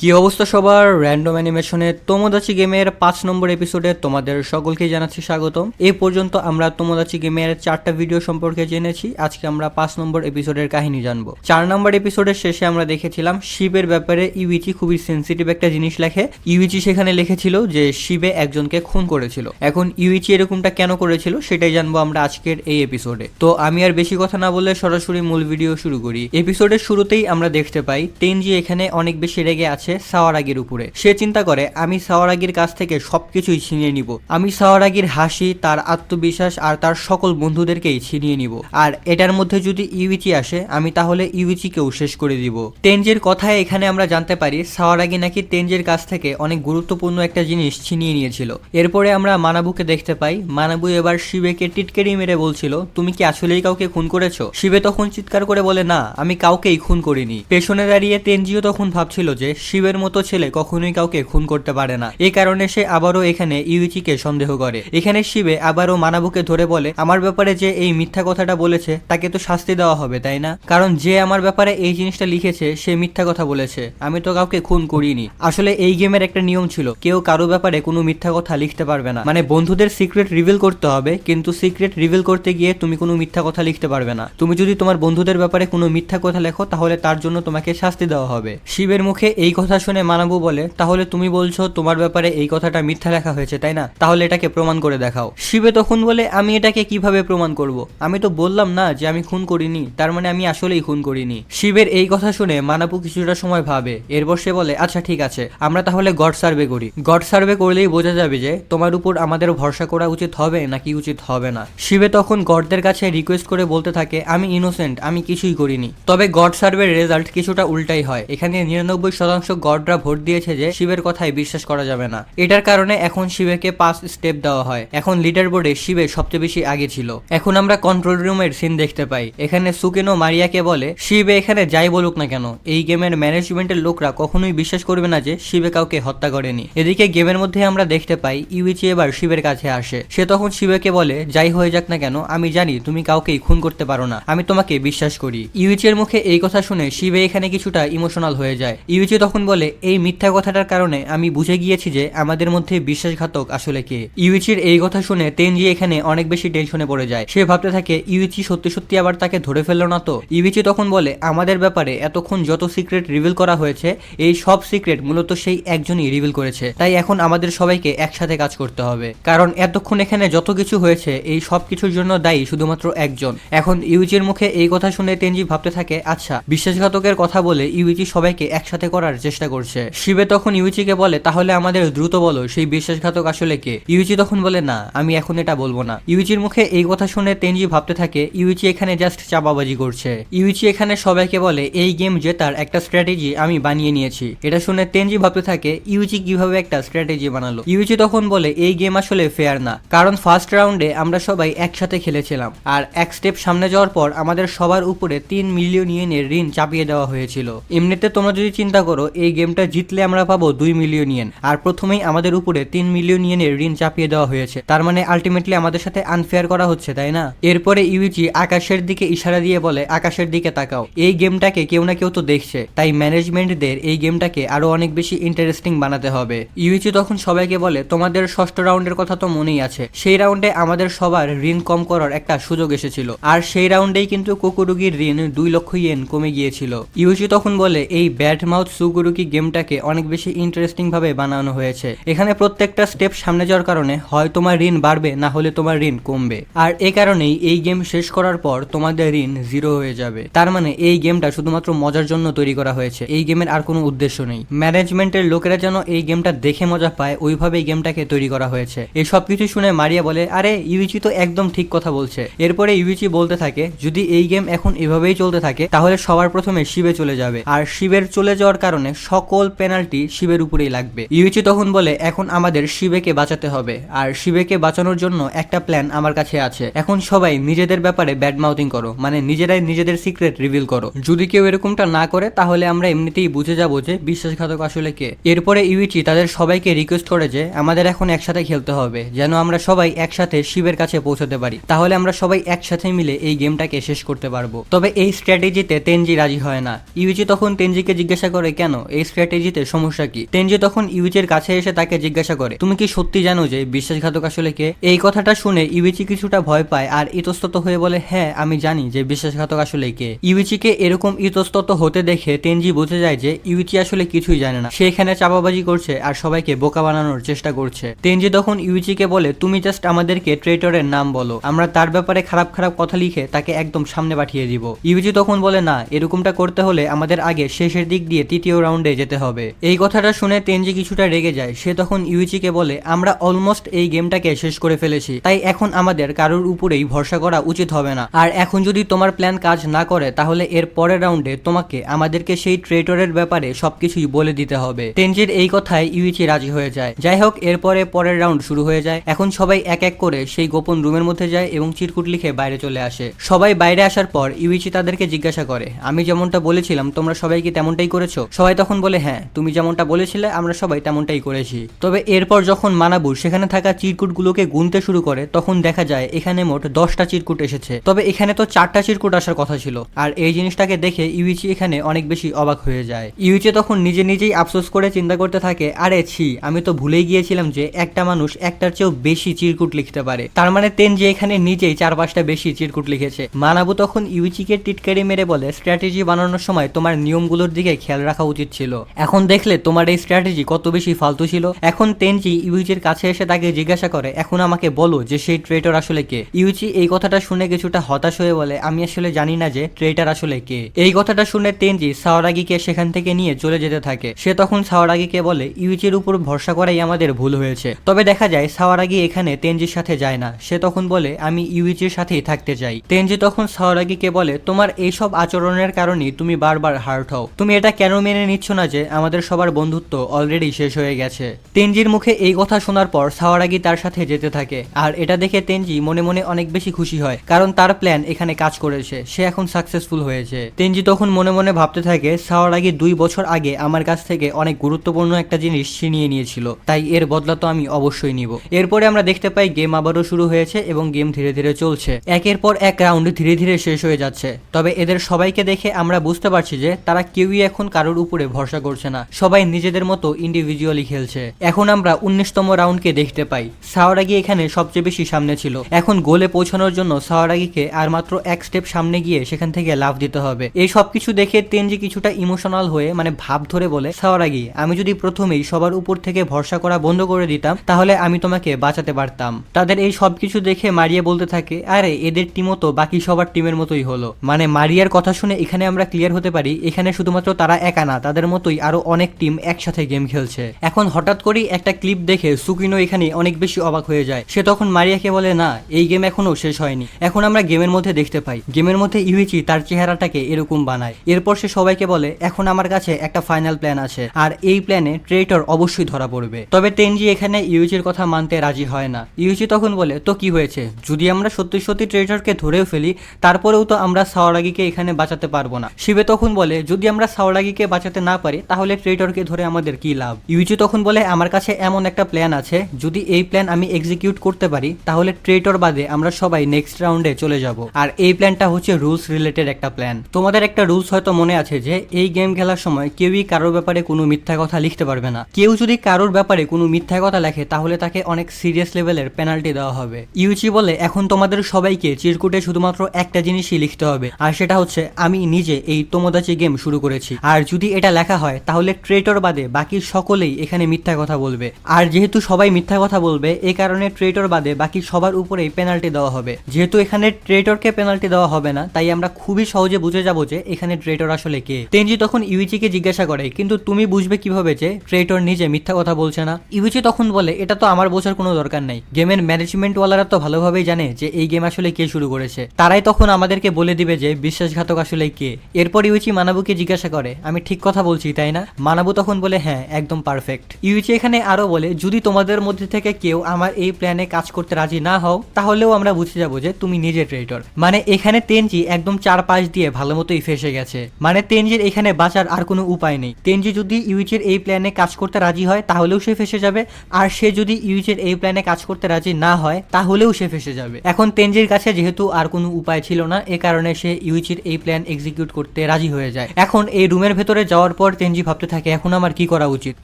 কি অবস্থা সবার? র্যান্ডম অ্যানিমেশনের তোমোদাচি গেমের পাঁচ নম্বর এপিসোডে তোমাদের সকলকে জানাচ্ছি স্বাগতম। এই পর্যন্ত আমরা তোমোদাচি গেমের চারটা ভিডিও সম্পর্কে জেনেছি। আজকে আমরা পাঁচ নম্বর এপিসোডের কাহিনী জানব। চার নম্বর এপিসোডের শেষে আমরা দেখেছিলাম শিবের ব্যাপারে ইউইচি খুবই সেন্সিটিভ একটা জিনিস লেখে। ইউইচি সেখানে লিখেছিল যে শিবে একজনকে খুন করেছিল। এখন ইউইচি এরকমটা কেন করেছিল সেটাই জানব আমরা আজকের এই এপিসোডে তো আমি আর বেশি কথা না বলে সরাসরি মূল ভিডিও শুরু করি। এপিসোডের শুরুতেই আমরা দেখতে পাই টেনজি এখানে অনেক বেশি রেগে আছে। সাওয়ারাগির উপরে। সে চিন্তা করে, আমি সাওয়ারাগির কাছ থেকে সবকিছুই ছিনিয়ে নিব। আমি সাওয়ারাগির হাসি, তার আত্মবিশ্বাস আর তার সকল বন্ধুদেরকেই ছিনিয়ে নিব। আর এটার মধ্যে যদি ইউইচি আসে, আমি তাহলে ইউইচিকেও শেষ করে দিব। টেনজের কথায় এখানে আমরা জানতে পারি, সাওয়ারাগি নাকি টেনজের কাছ থেকে অনেক গুরুত্বপূর্ণ একটা জিনিস ছিনিয়ে নিয়েছিল। এরপরে আমরা মানাবুকে দেখতে পাই। মানাবু এবার শিবেকে টিটকেরি মেরে বলছিল, তুমি কি আসলেই কাউকে খুন করেছ? শিবে তখন চিৎকার করে বলে, না, আমি কাউকেই খুন করিনি। পেছনে দাঁড়িয়ে তেনজিও তখন ভাবছিল যে শিবের মতো ছেলে কখনোই কাউকে খুন করতে পারে না। এই কারণে সে আবারও এখানে ইউইচিকে সন্দেহ করে। এখানে শিবে আবারও মানাবুকে ধরে বলে, আমার ব্যাপারে যে এই মিথ্যা কথাটা বলেছে, তাকে তো শাস্তি দেওয়া হবে, তাই না? কারণ যে আমার ব্যাপারে এই জিনিসটা লিখেছে, সে মিথ্যা কথা বলেছে। আমি তো কাউকে খুন করিনি। আসলে এই গেমের একটা নিয়ম ছিল, কেউ কারও ব্যাপারে কোনো মিথ্যা কথা লিখতে পারবে না। মানে বন্ধুদের সিক্রেট রিভিল করতে হবে, কিন্তু সিক্রেট রিভিল করতে গিয়ে তুমি কোনো মিথ্যা কথা লিখতে পারবে না। তুমি যদি তোমার বন্ধুদের ব্যাপারে কোনো মিথ্যা কথা লেখো, তাহলে তার জন্য তোমাকে শাস্তি দেওয়া হবে। শিবের মুখে এই কথা শুনে মানাবু বলে, তাহলে তুমি বলছো তোমার ব্যাপারে এই কথাটা মিথ্যা লেখা হয়েছে, তাই না? তাহলে এটাকে প্রমাণ করে দেখাও। শিবে তখন বলে, আমি এটাকে কীভাবে প্রমাণ করব? আমি তো বললাম না যে আমি খুন করিনি, তার মানে আমি আসলেই খুন করিনি। শিবের এই কথা শুনে মানাবু কিছুটা সময় ভাবে, এরপর সে বলে আচ্ছা ঠিক আছে, আমরা তাহলে গড সার্ভে করি। গড সার্ভে করলেই বোঝা যাবে যে, তোমার উপর আমাদের ভরসা করা উচিত হবে নাকি উচিত হবে না। শিবে তখন গডদের কাছে রিকোয়েস্ট করে বলতে থাকে, আমি ইনোসেন্ট আমি কিছুই করিনি। তবে গড সার্ভের রেজাল্ট কিছুটা উল্টাই হয়। এখানে নিরানব্বই শতাংশ গডরা ভোট দিয়েছে যে শিবের কথায় বিশ্বাস করা যাবে না। এটার কারণে এখন শিবেকে পাঁচ স্টেপ দেওয়া হয়। এখন লিডার বোর্ডে শিবে সবচেয়ে বেশি আগে ছিল। এখন আমরা কন্ট্রোল রুমের সিন দেখতে পাই। এখানে সুকেনো মারিয়াকে বলে, শিবে এখানে যাই বলুক না কেন, এই গেমের ম্যানেজমেন্টের লোকরা কখনোই বিশ্বাস করবে না যে শিবে কাউকে হত্যা করেনি। এদিকে গেমের মধ্যে আমরা দেখতে পাই, ইউইচি এবার শিবের কাছে আসে। সে তখন শিবেকে বলে, যাই হয়ে যাক না কেন, আমি জানি তুমি কাউকেই খুন করতে পারো না, আমি তোমাকে বিশ্বাস করি। ইউইচির মুখে এই কথা শুনে শিবে এখানে কিছুটা ইমোশনাল হয়ে যায়। ইউইচি তখন বলে এই মিথ্যা কথাটার কারণে আমি বুঝে গিয়েছি যে আমাদের মধ্যে বিশ্বাসঘাতক আসলে কে। ইউইচির এই কথা শুনে তেনজি এখানে অনেক বেশি টেনশনে পড়ে যায়। সে ভাবতে থাকে, ইউইচি সত্যি সত্যি আবার তাকে ধরে ফেলল না তো? ইউইচি তখন বলে, আমাদের ব্যাপারে এতক্ষণ যত সিক্রেট রিভিল করা হয়েছে, এই সব সিক্রেট মূলত সেই একজনই রিভিল করেছে। তাই এখন আমাদের সবাইকে একসাথে কাজ করতে হবে। কারণ এতক্ষণ এখানে যত কিছু হয়েছে, এই সব কিছুর জন্য দায়ী শুধুমাত্র একজন। এখন ইউইচির মুখে এই কথা শুনে তেনজি ভাবতে থাকে আচ্ছা বিশ্বাসঘাতকের কথা বলে ইউইচি সবাইকে একসাথে করার চেষ্টা করছে। শিবে তখন ইউইচিকে বলে, তাহলে আমাদের দ্রুত বলো, সেই বিশ্বাসঘাতক আসলে কে? ইউইচি তখন বলে, না, আমি এখন এটা বলব না। ইউইচির মুখে এই কথা শুনে তেনজি ভাবতে থাকে ইউইচি এখানে জাস্ট চাপাবাজি করছে। ইউইচি এখানে সবাইকে বলে, এই গেম জেতার একটা স্ট্র্যাটেজি আমি বানিয়ে নিয়েছি। এটা শুনে তেনজি ভাবতে থাকে ইউইচি কীভাবে একটা স্ট্র্যাটেজি বানালো? ইউইচি তখন বলে, এই গেম আসলে ফেয়ার না, কারণ ফার্স্ট রাউন্ডে আমরা সবাই একসাথে খেলেছিলাম, আর এক স্টেপ সামনে যাওয়ার পর আমাদের সবার উপরে তিন মিলিয়ন ইয়েনের ঋণ চাপিয়ে দেওয়া হয়েছিল। এমনিতে তোমরা যদি চিন্তা করো, এই গেমটা জিতলে আমরা পাবো দুই মিলিয়ন ইয়েন। আর প্রথমেই আমাদের উপরে তিন মিলিয়ন ইয়েনের ঋণ চাপিয়ে দেওয়া হয়েছে। তার মানে আলটিমেটলি আমাদের সাথে আনফেয়ার করা হচ্ছে, তাই না? এরপরে ইউইচি আকাশের দিকে ইশারা দিয়ে বলে, আকাশের দিকে তাকাও। এই গেমটাকে কেউ না কেউ তো দেখছে। তাই ম্যানেজমেন্টদের এই গেমটাকে আরও অনেক বেশি ইন্টারেস্টিং বানাতে হবে। ইউইচি তখন সবাইকে বলে, তোমাদের ষষ্ঠ রাউন্ডের কথা তো মনেই আছে। সেই রাউন্ডে আমাদের সবার ঋণ কম করার একটা সুযোগ এসেছিল। আর সেই রাউন্ডেই কিন্তু কুকুরুগির ঋণ দুই লক্ষ ইয়েন কমে গিয়েছিল। ইউজি তখন বলে, এই ব্যাড মাউথ সুগুরুকি গেমটাকে অনেক বেশি ইন্টারেস্টিং ভাবে বানানো হয়েছে। এখানে প্রত্যেকটা স্টেপ সামনে যাওয়ার কারণে হয় তোমার ঋণ বাড়বে, না হলে তোমার ঋণ কমবে। আর এ কারণেই এই গেম শেষ করার পর তোমাদের ঋণ জিরো হয়ে যাবে। তার মানে এই গেমটা শুধুমাত্র মজার জন্য তৈরি করা হয়েছে। এই গেমের আর কোনো উদ্দেশ্য নেই। ম্যানেজমেন্টের লোকেরা যেন এই গেমটা দেখে মজা পায় ওইভাবে এই গেমটাকে তৈরি করা হয়েছে। এই সব কিছু শুনে মারিয়া বলে, আরে ইউইচি তো একদম ঠিক কথা বলছে। এরপরে ইউইচি বলতে থাকে, যদি এই গেম এখন এভাবেই চলতে থাকে, তাহলে সবার প্রথমে শিবে চলে যাবে। আর শিবের চলে যাওয়ার কারণে সকল পেনাল্টি শিবের উপরেই লাগবে। ইউইচি তখন বলে, এখন আমাদের শিবেকে বাঁচাতে হবে। আর শিবেকে বাঁচানোর জন্য একটা প্ল্যান আমার কাছে আছে। এখন সবাই নিজেদের ব্যাপারে ব্যাড মাউথিং করো। মানে নিজেরাই নিজেদের সিক্রেট রিভিল করো। যদি কেউ এরকমটা না করে, তাহলে আমরা এমনিতেই বুঝে যাব যে বিশ্বাসঘাতক আসলে কে। এরপরে ইউইচি তাদের সবাইকে রিকোয়েস্ট করে যে, আমাদের এখন একসাথে খেলতে হবে, যেন আমরা সবাই একসাথে শিবের কাছে পৌঁছতে পারি। তাহলে আমরা সবাই একসাথে মিলে এই গেমটাকে শেষ করতে পারব। তবে এই স্ট্র্যাটেজিতে তেনজি রাজি হয় না। ইউজি তখন তেনজিকে জিজ্ঞাসা করে, কেন? এই স্ট্র্যাটেজিতে সমস্যা কি? তেনজি তখন ইউইচির কাছে এসে তাকে জিজ্ঞাসা করে, তুমি কি সত্যি জানো যে বিশ্বাসঘাতক আসলে কে? এই কথাটা শুনে ইউইচি কিছুটা ভয় পায় আর ইতস্তত হয়ে বলে হ্যাঁ আমি জানি যে বিশ্বাসঘাতক আসলে কে। ইউইচিকে এরকম ইতস্তত হতে দেখে তেনজি বুঝে যায় যে ইউইচি আসলে কিছুই জানে না। সে এখানে চাপাবাজি করছে আর সবাইকে বোকা বানানোর চেষ্টা করছে। তেনজি তখন ইউইচিকে বলে, তুমি জাস্ট আমাদেরকে ট্রেটরের নাম বলো। আমরা তার ব্যাপারে খারাপ খারাপ কথা লিখে তাকে একদম সামনে পাঠিয়ে দিব। ইউইচি তখন বলে, না, এরকমটা করতে হলে আমাদের আগে শেষের দিক দিয়ে তৃতীয় রাউন্ডে যেতে হবে। এই কথাটা শুনে তেনজি কিছুটা রেগে যায়। সে তখন ইউইচিকে বলে, আমরা অলমোস্ট এই গেমটাকে শেষ করে ফেলেছি। তাই এখন আমাদের কারোর উপরেই ভরসা করা উচিত হবে না। আর এখন যদি তোমার প্ল্যান কাজ না করে, তাহলে এর পরের রাউন্ডে তোমাকে আমাদেরকে সেই ট্রেটরের ব্যাপারে সবকিছুই বলে দিতে হবে। তেনজির এই কথায় ইউইচি রাজি হয়ে যায়। যাই হোক, এরপরে পরের রাউন্ড শুরু হয়ে যায়। এখন সবাই এক এক করে সেই গোপন রুমের মধ্যে যায় এবং চিরকুট লিখে বাইরে চলে আসে। সবাই বাইরে আসার পর ইউইচি তাদেরকে জিজ্ঞাসা করে, আমি যেমনটা বলেছিলাম, তোমরা সবাই কি তেমনটাই করেছ? সবাই তখন বলে হ্যাঁ তুমি যেমনটা বলেছিলে, আমরা সবাই তেমনটাই করেছি। তবে এরপর যখন মানাবু সেখানে থাকা চিরকুটগুলোকে গুনতে শুরু করে, তখন দেখা যায় এখানে মোট দশটা চিরকুট এসেছে। তবে এখানে তো চারটা চিরকুট আসার কথা ছিল, আর এই জিনিসটাকে দেখে ইউইচি এখানে অনেক বেশি অবাক হয়ে যায়। ইউইচি তখন নিজে নিজেই আফসোস করে চিন্তা করতে থাকে, আরে ছি, আমি তো ভুলেই গিয়েছিলাম যে একটা মানুষ একটার চেয়েও বেশি চিরকুট লিখতে পারে। তার মানে তেন যে এখানে নিজেই চার পাঁচটা বেশি চিরকুট লিখেছে। মানাবু তখন ইউইচিকে টিটকারি মেরে বলে, স্ট্র্যাটেজি বানানোর সময় তোমার নিয়মগুলোর দিকে খেয়াল রাখা উচিত ছিল। এখন দেখলে তোমার এই স্ট্র্যাটেজি কত বেশি ফালতু ছিল। এখন তেনজি ইউইচির কাছে এসে তাকে জিজ্ঞাসা করে, এখন আমাকে বলো যে সেই ট্রেটর আসলে কে? ইউচি এই কথাটা শুনে কিছুটা হতাশ হয়ে বলে, আমি আসলে জানি না যে ট্রেটার আসলে কে। এই কথাটা শুনে তেনজি সাওরাগিকে সেখান থেকে নিয়ে চলে যেতে থাকে। সে তখন সাওরাগিকে বলে ইউচির উপর ভরসা করাই আমাদের ভুল হয়েছে। তবে দেখা যায় সাওয়ারাগি এখানে তেনজির সাথে যায় না। সে তখন বলে, আমি ইউইচির সাথেই থাকতে চাই। তেনজি তখন সাওরাগিকে বলে, তোমার এইসব আচরণের কারণেই তুমি বারবার হার্ট হও। তুমি এটা কেন মেনে নিচ্ছ না যে আমাদের সবার বন্ধুত্ব অলরেডি শেষ হয়ে গেছে। তেনজির মুখে এই কথা শোনার পর সাওয়ারাগি তার সাথে যেতে থাকে, আর এটা দেখে তেনজি মনে মনে অনেক বেশি খুশি হয়, কারণ তার প্ল্যান এখানে কাজ করেছে, সে এখন সাকসেসফুল হয়েছে। তেনজি তখন মনে মনে ভাবতে থাকে, সাওয়ারাগি দুই বছর আগে আমার কাছ থেকে অনেক গুরুত্বপূর্ণ একটা জিনিস ছিনিয়ে নিয়েছিল, তাই এর বদলা তো আমি অবশ্যই নিব। এরপরে আমরা দেখতে পাই গেম আবারও শুরু হয়েছে এবং গেম ধীরে ধীরে চলছে। একের পর এক রাউন্ড ধীরে ধীরে শেষ হয়ে যাচ্ছে। তবে এদের সবাইকে দেখে আমরা বুঝতে পারছি যে তারা কেউই এখন কারোর উপরে ভরসা করছে না। সবাই নিজেদের মতো ইন্ডিভিজুয়ালি খেলছে। এখন আমরা উনিশতম রাউন্ডকে দেখতে পাই। সাওয়ারাগি এখানে সবচেয়ে বেশি সামনে ছিল। এখন গোলে পৌঁছানোর জন্য সাওয়ারাগিকে আর মাত্র এক স্টেপ সামনে গিয়ে সেখান থেকে লাভ দিতে হবে। এই সব কিছু দেখে তেনজি কিছুটা ইমোশনাল হয়ে মানে ভাব ধরে বলে, সাওয়ারাগি, আমি যদি প্রথমেই সবার উপর থেকে ভরসা করা বন্ধ করে দিতাম, তাহলে আমি তোমাকে বাঁচাতে পারতাম। তাদের এই সব কিছু দেখে মারিয়া বলতে থাকে, আরে, এদের টিমও তো বাকি সবার টিমের মতোই হলো। মানে মারিয়ার কথা শুনে এখানে আমরা ক্লিয়ার হতে পারি, এখানে শুধুমাত্র তারা একা না, তাদের মতোই আরও অনেক টিম একসাথে গেম খেলছে। এখন হঠাৎ করেই একটা ক্লিপ দেখে সুকিনো এখানে অনেক বেশি অবাক হয়ে যায়। সে তখন মারিয়াকে বলে, না, এই গেম এখনও শেষ হয়নি। এখন আমরা গেমের মধ্যে দেখতে পাই। গেমের মধ্যে ইউইচি তার চেহারাটাকে এরকম বানায়। এরপর সে সবাইকে বলে, এখন আমার কাছে একটা ফাইনাল প্ল্যান আছে। আর এই প্ল্যানে ট্রেটর অবশ্যই ধরা পড়বে। তবে তেনজি এখানে ইউইচির কথা মানতে রাজি হয় না। ইউইচি তখন বলে, তো কি হয়েছে? যদি আমরা সত্যি সত্যি ট্রেটরকে ধরেও ফেলি, তারপরেও তো আমরা সাওরাগিকে এখানে বাঁচাতে পারব না। শিবে তখন বলে, যদি আমরা সাওরাগিকে বাঁচাতে না পারি, তাহলে ট্রেটরকে ধরে আমাদের কি লাভ? ইউজি তখন বলে, আমার কাছে এমন একটা প্ল্যান আছে, যদি এই প্ল্যান আমি এক্সিকিউট করতে পারি, তাহলে ট্রেটর বাদে আমরা সবাই নেক্সট রাউন্ডে চলে যাব। আর এই প্ল্যানটা হচ্ছে রুলস রিলেটেড একটা প্ল্যান তোমাদের একটা রুলস হয়তো মনে আছে যে, এই গেম খেলার সময় কেউই কারোর ব্যাপারে কোনো মিথ্যা কথা লিখতে পারবে না। কেউ যদি কারোর ব্যাপারে কোনো মিথ্যা কথা লেখে, তাহলে তাকে অনেক সিরিয়াস লেভেলের পেনাল্টি দেওয়া হবে। ইউচি বলে, এখন তোমাদের সবাইকে চিরকুটে শুধুমাত্র একটা জিনিসই লিখতে হবে, আর সেটা হচ্ছে, আমি নিজে এই তোমোদাচি গেম শুরু করেছি। আর যদি এটা লেখা হয়, তাহলে ট্রেটর বাদে বাকি সকলেই এখানে মিথ্যা কথা বলবে। আর যেহেতু সবাই মিথ্যা কথা বলবে এই কারণে ট্রেটর বাদে বাকি সবার উপরেই পেনাল্টি দেওয়া হবে। যেহেতু এখানে ট্রেটরকে পেনাল্টি দেওয়া হবে না, তাই আমরা খুবই সহজে বুঝে যাব যে এখানে ট্রেটর আসলে কে। তেনজি তখন ইউইচিকে জিজ্ঞাসা করে, কিন্তু তুমি বুঝবে কীভাবে যে ট্রেটর নিজে মিথ্যা কথা বলছে না? ইউইচি তখন বলে, এটা তো আমার বোঝার কোনো দরকার নাই। গেমের ম্যানেজমেন্ট ওয়ালারা তো ভালোভাবেই জানে যে এই গেম আসলে কে শুরু করেছে। তারাই তখন আমাদেরকে বলে দিবে যে বিশ্বাসঘাতক আসলে কে। এরপর ইউইচি মানাবুকে জিজ্ঞাসা করে, আমি ঠিক কথা বলছি, তাই না? মানাবু তখন বলে হ্যাঁ একদম পারফেক্ট ইউইচি এখানে আরও বলে, যদি তোমাদের মধ্যে থেকে কেউ আমার এই প্ল্যানে কাজ করতে রাজি না হও, তাহলেও আমরা বুঝে যাব যে তুমি নিজে ট্রেটর মানে এখানে তেনজি একদম চার পাশ দিয়ে ভালো মতোই ফেসে গেছে। মানে তেনজির এখানে বাঁচার আর কোনো উপায় নেই। তেনজি যদি ইউইচের এই প্ল্যানে কাজ করতে রাজি হয়, তাহলেও সে ফেসে যাবে। আর সে যদি ইউইচের এই প্ল্যানে কাজ করতে রাজি না হয়, তাহলেও সে ফেসে যাবে। এখন তেনজির কাছে যেহেতু আর কোনো উপায় ছিল না, এ কারণে সে ইউইচির এই প্ল্যান এক্সিকিউট করতে রাজি হয়ে যায়। এখন এই রুমের ভেতরে যাওয়ার পর তেনজি ভাবতে থাকে, এখন আমার কি করা উচিত?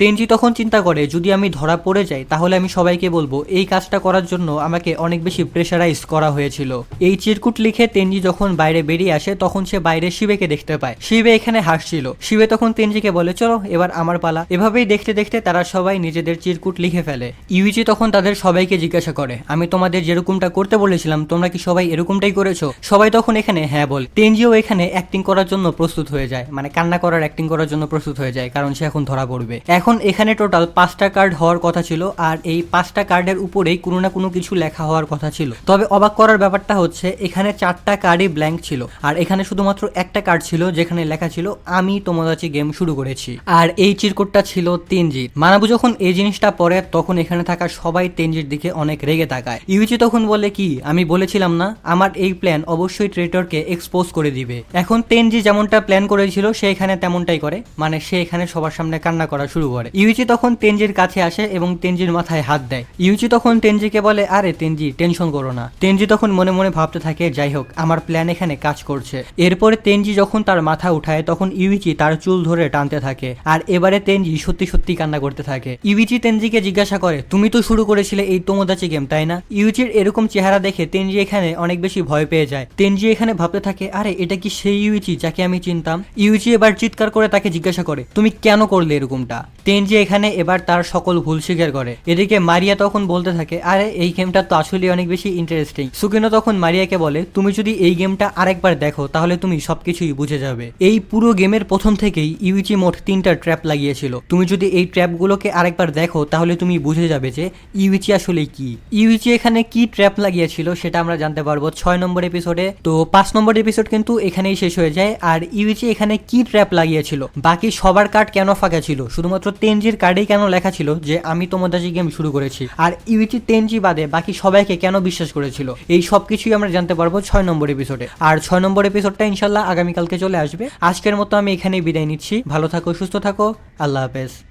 তেনজি তখন চিন্তা করে, যদি আমি ধরা পড়ে যাই, তাহলে আমি সবাইকে বলব, এই কাজটা করার জন্য আমাকে অনেক বেশি প্রেশারাইজ করা হয়েছিল। এই চিরকুট লিখে তেনজি যখন বাইরে বেরিয়ে আসে, তখন সে বাইরে শিবেকে দেখতে পায়। শিবে এখানে হাসছিল। শিবে তখন তেনজিকে বলে, চলো, এবার আমার পালা। এভাবেই দেখতে দেখতে তারা সবাই নিজেদের চিরকুট লিখে ফেলে। ইউজি তখন তাদের সবাইকে জিজ্ঞাসা করে, আমি তোমাদের যেরকমটা করতে বলেছিলাম, তোমরা কি সবাই এরকমটাই করেছ? সবাই তখন এখানে হ্যাঁ বল। তেনজিও এখানে অ্যাক্টিং করার জন্য প্রস্তুত হয়ে যায় মানে কান্না করার অ্যাক্টিং করার জন্য প্রস্তুত হয়ে যায়, কারণ সে এখন ধরা পড়বে। এখন এখানে টোটাল পাঁচটা কার্ড হওয়ার কথা ছিল, আর এই পাঁচটা কার্ডের উপরেই কোনো না কোনো কিছু লেখা হওয়ার কথা ছিল। তবে অবাক করার ব্যাপারটা হচ্ছে, এখানে চারটা কার্ডই ব্ল্যাঙ্ক ছিল, আর এখানে শুধুমাত্র একটা কার্ড ছিল, যেখানে লেখা ছিল, আমি তোমাদাচি গেম শুরু করেছি। আর এই চিরকুটটা ছিল তেনজির মানাবু যখন এই জিনিসটা পড়ে, তখন এখানে থাকা সবাই তেনজির দিকে অনেক রেগে তাকায়। ইউচি তখন বলে, কি? আমি বলেছিলাম না? আমার এই প্ল্যান অবশ্যই ট্রেটরকে এক্সপোজ করে দিবে। এখন তেনজি যেমনটা প্ল্যান করেছিল, সে এখানে তেমনটাই করে। মানে সে এখানে সবার সামনে কান্না করা শুরু করে। ইউচি তখন তেনজির কাছে আসে এবং তেনজির মাথায় হাত দেয়। ইউচি তখন তেনজিকে বলে, আরে তেনজি, টেনশন করো না। তেনজি তখন মনে মনে ভাবতে থাকে, যাই হোক, আমার প্ল্যান এখানে কাজ করছে। এরপরে তেনজি যখন তার মাথা উঠায়, তখন ইউইচি তার চুল ধরে টানতে থাকে। আর এবারে তেনজি সত্যি সত্যি কান্না করতে থাকে। ইউইচি তেনজিকে জিজ্ঞাসা করে, তুমি তো শুরু করেছিলে এই তোমোদাচি গেম তাই না? ইউইচির এরকম চেহারা দেখে তেনজি এখানে অনেক বেশি ভয় পেয়ে যায়। তেনজি এখানে ভাবতে থাকে, আরে, এটা কি সেই ইউইচি যাকে আমি চিনতাম? ইউইচি এবার চিৎকার করে তাকে জিজ্ঞাসা করে, তুমি কেন করলে এরকমটা? তেনজি এখানে এবার তার সকল ভুল স্বীকার করে। এদিকে মারিয়া তখন বলতে থাকে, আরে, এই গেমটা তো আসলে অনেক বেশি ইন্টারেস্টিং সুকিনো তখন মারিয়াকে বলে, তুমি যদি এই গেমটা আরেকবার দেখো, তাহলে তুমি সবকিছুই বুঝে যাবে। এই পুরো গেমের প্রথম থেকেই ইউইচি মোট তিনটা ট্র্যাপ লাগিয়েছিল। তুমি যদি এই ট্র্যাপগুলোকে আরেকবার দেখো, তাহলে তুমি বুঝে যাবে যে ইউইচি আসলে কি। ইউইচি এখানে কি ট্র্যাপ লাগিয়েছিল সেটা আমরা জানতে পারব ছয় নম্বর এপিসোডে তো পাঁচ নম্বর এপিসোড কিন্তু এখানেই শেষ হয়ে যায়, আর ইউইচি এখানে কি ট্র্যাপ লাগিয়েছিল? বাকি সবার কার্ড কেন ফাঁকা ছিল? শুধুমাত্র তেনজির কার্ডেই কেন লেখা ছিল যে, আমি তোমাদের গেম শুরু করেছি আর ইউইচি তেনজি বাদে বাকি সবাইকে কেন বিশ্বাস করেছিল? এই সব কিছুই আমরা জানতে পারব ছয় নম্বর এপিসোডে আর ছয় নম্বর এপিসোডটা ইনশাল্লাহ আগামীকালকে চলে আসবে। আজকের মতো আমি এখানেই বিদায় নিচ্ছি। ভালো থাকো, সুস্থ থাকো। আল্লাহ হাফেজ।